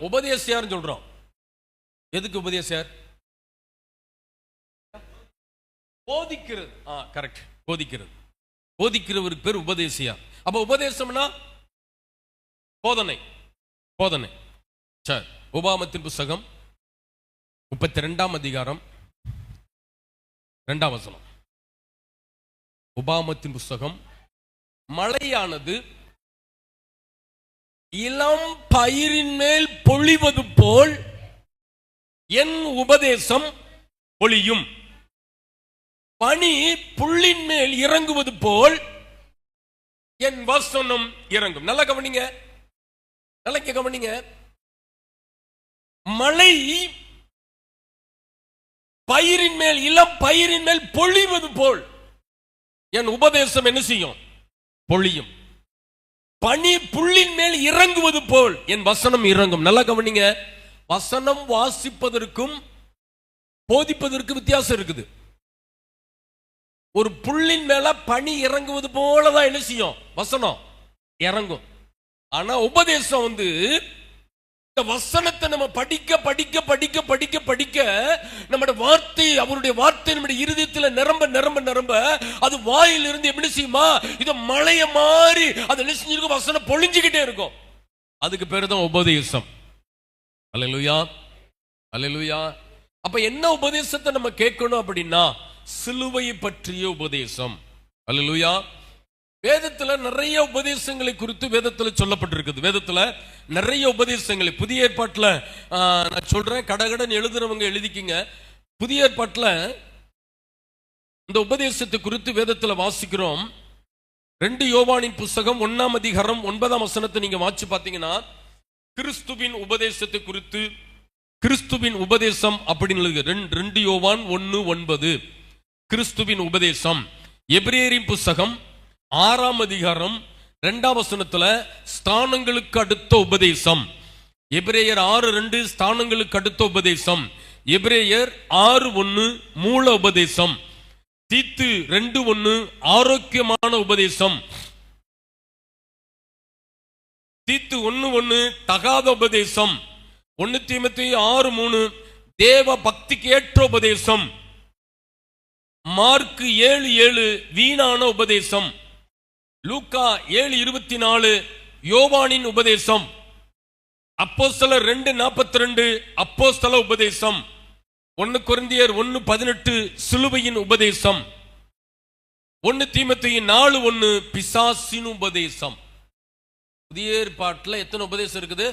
உபதேசியார்னு சொல்றோம். எதுக்கு உபதேசியார்? போதிக்கிறது. ஆ கரெக்ட் போதிக்கிறது. போதிக்கிறவருக்கு பேர் உபதேசியா அப்ப உபதேசம்னா போதனை. போதனை. சார் உபாமத்தின் புஸ்தகம் முப்பத்தி ரெண்டாம் அதிகாரம் ரெண்டாம் வசனம். உபாமத்தின் புஸ்தகம் மழையானது இளம் பயிரின் மேல் பொழிவது போல் என் உபதேசம் பொழியும் பனி புள்ளின் மேல் இறங்குவது போல் என் வசனம் இறங்கும். நல்லா கவனிங்க. நல்லா கவனிங்க. மழை பயிரின் மேல் இளம் பயிரின் மேல் பொழிவது போல் என் உபதேசம் என்ன செய்யும்? பொழியும். பனி புள்ளின் மேல் இறங்குவது போல். என் வசனம் இறங்கும். நல்லா கவனிங்க. வசனம் வாசிப்பதற்கும் போதிப்பதற்கு வித்தியாசம் இருக்குது. ஒரு புள்ளின் மேல பனி இறங்குவது போலதான் என்ன செய்யும்? வசனம் இறங்கும். ஆனா உபதேசம் வந்து இந்த வசனத்தை நம்ம படிக்க படிக்க படிக்க படிக்க படிக்க நம்ம வார்த்தை அவருடைய வார்த்தை நம்முடைய இருதயத்தில் நிரம்ப நிரம்ப நிரம்ப அது வாயிலிருந்து எப்படி செய்யுமா? இது மழைய மாறி அதை நெசிஞ்சிருக்கும் வசனம் பொழிஞ்சுக்கிட்டே இருக்கும். அதுக்கு பேர் தான் உபதேசம். அல்லேலூயா அல்லேலூயா. அப்ப என்ன உபதேசத்தை நம்ம கேட்கணும் அப்படின்னா சிலுவையை பற்றிய உபதேசம். அல்லேலூயா. வேதத்துல நிறைய உபதேசங்களை குறித்து வேதத்துல சொல்லப்பட்டிருக்குது. வேதத்துல நிறைய உபதேசங்களை. புதிய ஏற்பாட்டுல நான் சொல்றேன். கடகடன் எழுதுறவங்க எழுதிக்கிங்க. புதிய ஏற்பாட்டில் இந்த உபதேசத்தை குறித்து வேதத்தில் வாசிக்கிறோம். ரெண்டு யோவானின் புஸ்தகம் ஒன்னாம் அதிகாரம் ஒன்பதாம் வசனத்தை நீங்க வாசி பார்த்தீங்கன்னா கிறிஸ்துவின் உபதேசத்தை குறித்து கிறிஸ்துவின் உபதேசம் அப்படின்னு ரெண்டு- ரெண்டு யோவான் ஒன்று ஒன்பது. கிறிஸ்துவின் உபதேசம். எபிரேரின் புஸ்தகம் ஆறாம் அதிகாரம் ரெண்டாம் வசனத்துல ஸ்தானங்களுக்கு அடுத்த உபதேசம். எபிரேயர் ஆறு ரெண்டு ஸ்தானங்களுக்கு அடுத்த உபதேசம். எபிரேயர் ஆறு ஒன்று மூல உபதேசம். தீத்து ரெண்டு ஒன்று ஆரோக்கியமான உபதேசம். தீத்து ஒன்று ஒன்று தகாத உபதேசம். ஒன்னு தீமத்தி ஆறு மூணு தேவ பக்திக்கு ஏற்ற உபதேசம். மார்க்கு ஏழு ஏழு வீணான உபதேசம். லூக்கா ஏழு இருபத்தி நாலு யோவானின் உபதேசம். அப்போஸ்தலர் ரெண்டு நாற்பத்தி ரெண்டு அப்போஸ்தல உபதேசம். ஒன்னு குருந்தியர் ஒன்னு பதினெட்டு சிலுவையின் உபதேசம். ஒன்னு தீமத்தையின் நாலு ஒன்னு பிசாசின் உபதேசம். புதிய ஏற்பாட்டுல எத்தனை உபதேசம் இருக்குது?